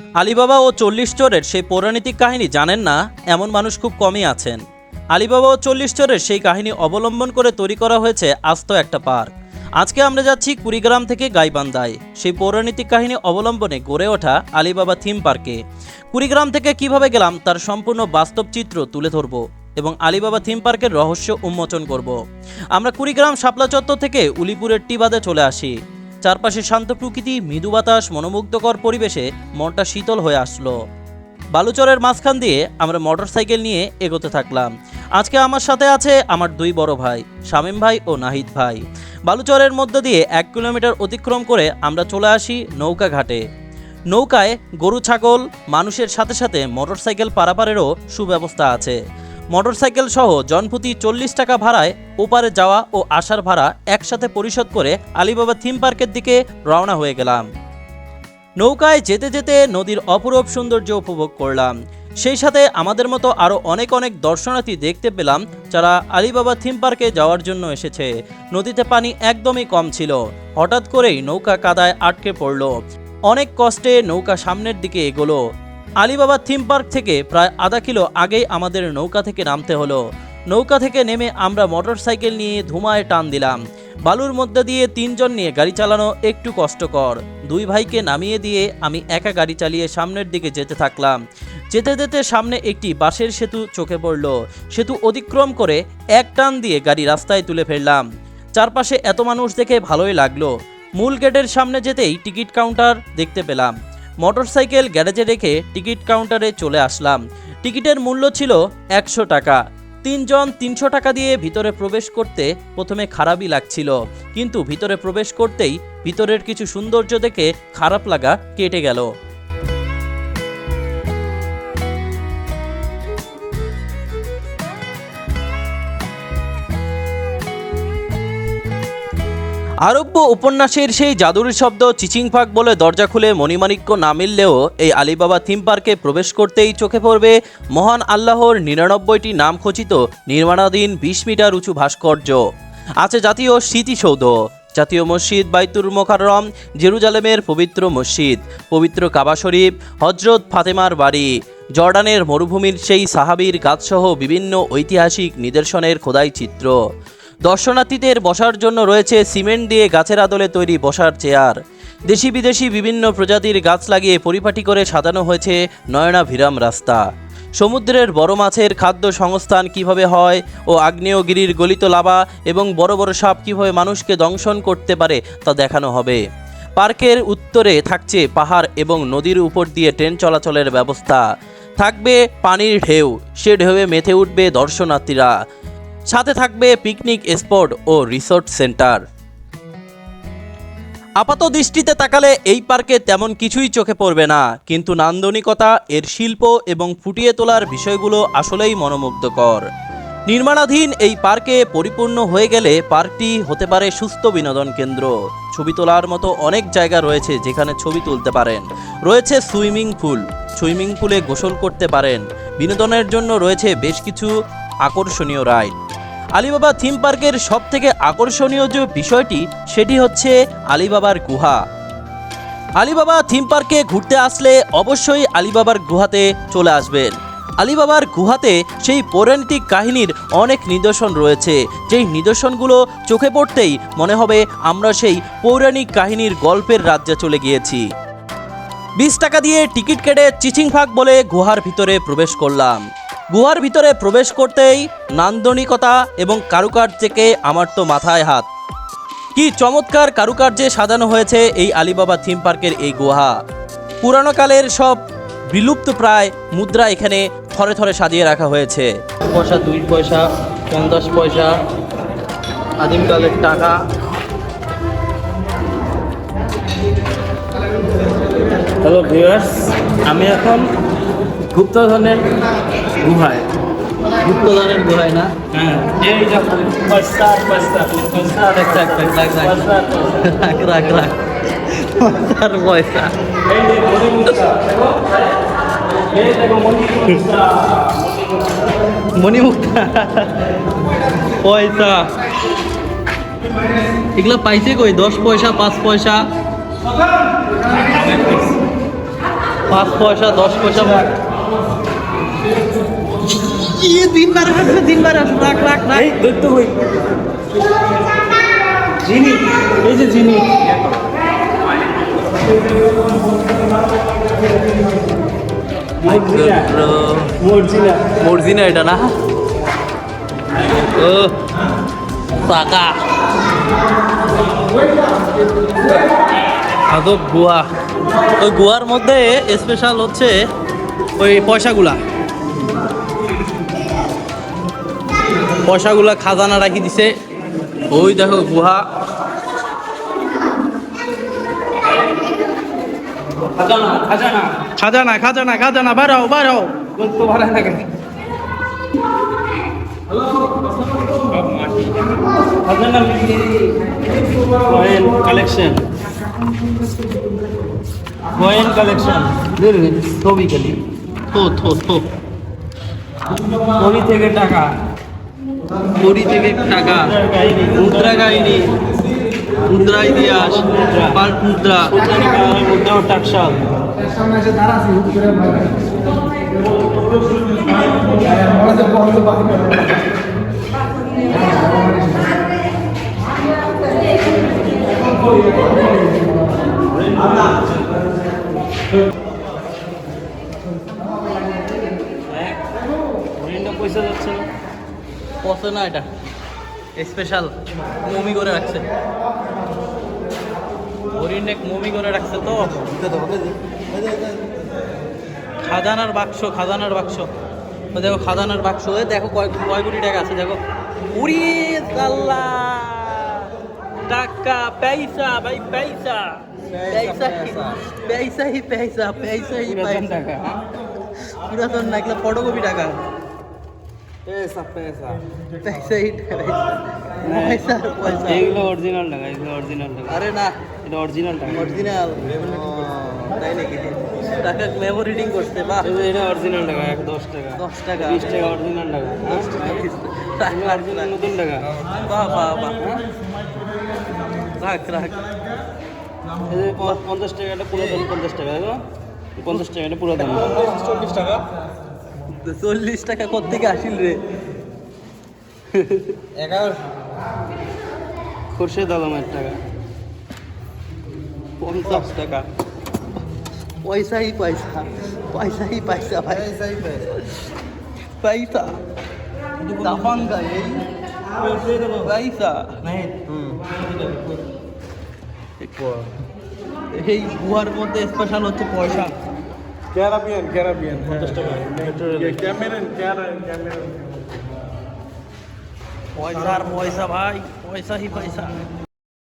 Alibaba ও চল্লিশ চোরের সেই পৌরাণিক কাহিনী জানেন না? এমন মানুষ খুব কমই আছেন। আলিবাবা ও চল্লিশ চোরের সেই কাহিনী অবলম্বন করে তৈরি করা হয়েছে আস্ত একটা পার্ক। আজকে আমরা যাচ্ছি কুড়িগ্রাম থেকে গাইবান্ধায়। সেই পৌরাণিক কাহিনী অবলম্বনে গড়ে ওঠা আলিবাবা থিম পার্কে। কুড়িগ্রাম থেকে কীভাবে গেলাম তার সম্পূর্ণ বাস্তব চিত্র তুলে ধরব এবং আলিবাবা থিম পার্কের রহস্য উন্মোচন করব। আমরা কুড়িগ্রাম শাপলা চত্বর থেকে উলিপুরের টিবাদে চলে আসি। চারপাশে শান্ত প্রকৃতি, মৃদু বাতাস, মনোমুগ্ধকর পরিবেশে মনটা শীতল হয়ে আসলো। বালুচরের মাঝখান দিয়ে আমরা মোটরসাইকেল নিয়ে এগোতে থাকলাম। আজকে আমার সাথে আছে আমার দুই বড় ভাই, শামীম ভাই ও নাহিদ ভাই। বালুচরের মধ্য দিয়ে এক কিলোমিটার অতিক্রম করে আমরা চলে আসি নৌকা ঘাটে। নৌকায় গরু, ছাগল, মানুষের সাথে সাথে মোটরসাইকেল পারাপারেরও সুব্যবস্থা আছে। মোটরসাইকেল সহ জনপ্রতি চল্লিশ টাকা ভাড়ায় ওপারে যাওয়া ও আসার ভাড়া একসাথে পরিশোধ করে আলিবাবা থিম পার্কের দিকে রওনা হয়ে গেলাম। নৌকায় যেতে যেতে নদীর অপরূপ সৌন্দর্য উপভোগ করলাম। সেই সাথে আমাদের মতো আরও অনেক অনেক দর্শনার্থী দেখতে পেলাম যারা আলিবাবা থিম পার্কে যাওয়ার জন্য এসেছে। নদীতে পানি একদমই কম ছিল। হঠাৎ করেই নৌকা কাদায় আটকে পড়ল। অনেক কষ্টে নৌকা সামনের দিকে এগোলো। আলিবাবা থিম পার্ক থেকে প্রায় আধা কিলো আগেই আমাদের নৌকা থেকে নামতে হলো। নৌকা থেকে নেমে আমরা মোটরসাইকেল নিয়ে ধুমায় টান দিলাম। বালুর মধ্যে দিয়ে তিনজন নিয়ে গাড়ি চালানো একটু কষ্টকর। দুই ভাইকে নামিয়ে দিয়ে আমি একা গাড়ি চালিয়ে সামনের দিকে যেতে থাকলাম। যেতে যেতে সামনে একটি বাঁশের সেতু চোখে পড়ল। সেতু অতিক্রম করে এক টান দিয়ে গাড়ি রাস্তায় তুলে ফেললাম। চারপাশে এত মানুষ দেখে ভালোই লাগল। মূল গেটের সামনে যেতেই টিকিট কাউন্টার দেখতে পেলাম। মোটরসাইকেল গ্যারেজে রেখে টিকিট কাউন্টারে চলে আসলাম। টিকিটের মূল্য ছিল একশো টাকা। তিনজন তিনশো টাকা দিয়ে ভিতরে প্রবেশ করতে প্রথমে খারাপই লাগছিল। কিন্তু ভিতরে প্রবেশ করতেই ভিতরের কিছু সৌন্দর্য দেখে খারাপ লাগা কেটে গেল। আরব্য উপন্যাসের সেই জাদুর শব্দ চিচিংফাক বলে দরজা খুলে মণিমাণিক্য না মিললেও এই আলিবাবা থিম পার্কে প্রবেশ করতেই চোখে পড়বে মহান আল্লাহর নিরানব্বইটি নাম খচিত নির্মাণাধীন বিশ মিটার উঁচু ভাস্কর্য। আছে জাতীয় স্মৃতিসৌধ, জাতীয় মসজিদ বাইতুর মোকাররম, জেরুজালেমের পবিত্র মসজিদ, পবিত্র কাবা শরীফ, হজরত ফাতেমার বাড়ি, জর্ডানের মরুভূমির সেই সাহাবির গাছসহ বিভিন্ন ঐতিহাসিক নিদর্শনের খোদাই চিত্র। দর্শনার্থীদের বসার জন্য রয়েছে সিমেন্ট দিয়ে গাছের আদলে তৈরি বসার চেয়ার। দেশি বিদেশি বিভিন্ন প্রজাতির গাছ লাগিয়ে পরিপাটি করে সাজানো হয়েছে নয়নাভিরাম রাস্তা। সমুদ্রের বড় মাছের খাদ্য সংস্থান কীভাবে হয় ও আগ্নেয়গিরির গলিত লাভা এবং বড় বড় সাপ কীভাবে মানুষকে দংশন করতে পারে তা দেখানো হবে। পার্কের উত্তরে থাকছে পাহাড় এবং নদীর উপর দিয়ে ট্রেন চলাচলের ব্যবস্থা। থাকবে পানির ঢেউ, সে ঢেউয়ে মেথে উঠবে দর্শনার্থীরা। সাথে থাকবে পিকনিক স্পট ও রিসোর্ট সেন্টার। আপাত দৃষ্টিতে তাকালে এই পার্কে তেমন কিছুই চোখে পড়বে না, কিন্তু নান্দনিকতা, এর শিল্প এবং ফুটিয়ে তোলার বিষয়গুলো আসলেই মনোমুগ্ধকর। নির্মাণাধীন এই পার্কে পরিপূর্ণ হয়ে গেলে পার্কটি হতে পারে সুস্থ বিনোদন কেন্দ্র। ছবি তোলার মতো অনেক জায়গা রয়েছে যেখানে ছবি তুলতে পারেন। রয়েছে সুইমিং পুল। সুইমিং পুলে গোসল করতে পারেন। বিনোদনের জন্য রয়েছে বেশ কিছু আকর্ষণীয় রাইড। আলিবাবা থিম পার্কের সব থেকে আকর্ষণীয় যে বিষয়টি, সেটি হচ্ছে আলিবাবার গুহা। আলিবাবা থিম পার্কে ঘুরতে আসলে অবশ্যই আলিবাবার গুহাতে চলে আসবেন। আলিবাবার গুহাতে সেই পৌরাণিক কাহিনীর অনেক নিদর্শন রয়েছে। যেই নিদর্শনগুলো চোখে পড়তেই মনে হবে আমরা সেই পৌরাণিক কাহিনীর গল্পের রাজ্যে চলে গিয়েছি। বিশ টাকা দিয়ে টিকিট কেটে চিচিংফাক বলে গুহার ভিতরে প্রবেশ করলাম। গুহার ভিতরে প্রবেশ করতেই নান্দনিকতা এবং কারুকার্যকে আমার তো মাথায় হাত। কি চমৎকার কারুকার্যে সাজানো হয়েছে এই আলিবাবা থিম পার্কের এই গুহা। পুরানো কালের সব বিলুপ্ত প্রায় মুদ্রা এখানে থরে থরে সাজিয়ে রাখা হয়েছে। পয়সা, দুই পয়সা, পঞ্চাশ পয়সা আদিমকালের টাকা। হ্যালো ভিউয়ার্স আমি এখন গুপ্তধনের গুহায়। গুপ্তধনের গুহায় না? হ্যাঁ। পয়সা রাখ, রাখ, রাখ, পয়সার মণিমুক্তা পয়সা এগুলো পাইছে কই? দশ পয়সা পাঁচ পয়সা? পাঁচ পয়সা দশ পয়সা। ইয়ে তিনবার আসবে তিনবার আসবে? রাখ রাখ রাখ। এই হই। জিনি এই যে জিনি। মর্জিনা এটা না? ও টাকা আদব গুয়া ওই গুয়ার মধ্যে স্পেশাল হচ্ছে ওই পয়সাগুলা। পয়সাগুলা খাজানা রাখি দিছে। ওই দেখো গুহা। খাজানা খাজানা। খাজানা খাজানা খাজানা বাড়াও বাড়াও। দৈত্য ভাড়া থাকে কয়েন কালেকশন কয়েন কালেকশন ছবি খালি। থো থো থো। ছবি থেকে টাকা। কড়ি থেকে টাকা মুদ্রা কাহিনী মুদ্রা ইতিহাস পাল্ট মুদ্রা। মুদ্রাও টাকশাল হরিণটা পয়সা যাচ্ছে না পচে না এটা। স্পেশাল মমি করে রাখছে। হরিণেক মমি করে রাখছে তো। খাজানার বাক্স খাজানার বাক্স। দেখো খাজানার বাক্স। দেখো কয় কয় কোটি টাকা আছে দেখো। উড়ি সাল্লা টাকা পয়সা ভাই পয়সা। পয়সা পয়সা। হি পয়সা পয়সা। হি পুরাতন না এগুলো ফটোকপি টাকা। পেসা পেসা পয়সা হি পয়সা পয়সা এগুলো অরিজিনাল টাকা এগুলো অরিজিনাল টাকা আরে না এটা অরিজিনাল টাকা অরিজিনাল তাই নাকি টাকা মেমো রিডিং এই যে এটা অরিজিনাল টাকা এক দশ টাকা দশ টাকা বিশ টাকা অরিজিনাল টাকা টাকা অরিজিনাল নতুন টাকা বাহ বাহ বাহ রাখ রাখ পঞ্চাশ টাকা এটা পুরাতন পঞ্চাশ টাকা দেখো পঞ্চাশ টাকা এটা পুরাতন চল্লিশ টাকা চল্লিশ টাকা কোথেকে আসিল রে? এগারো। খোরশেদ আলমের টাকা। পঞ্চাশ টাকা। পয়সা হি পয়সা পয়সা হি পয়সা। ভাই পয়সা। দাফাঙ্গা এই পয়সা। এই গুহার মধ্যে স্পেশাল হচ্ছে পয়সা। Caribbean, Caribbean. পঞ্চাশ টাকা Cameron, Cameron. পয়সার পয়সা ভাই পয়সা হি পয়সা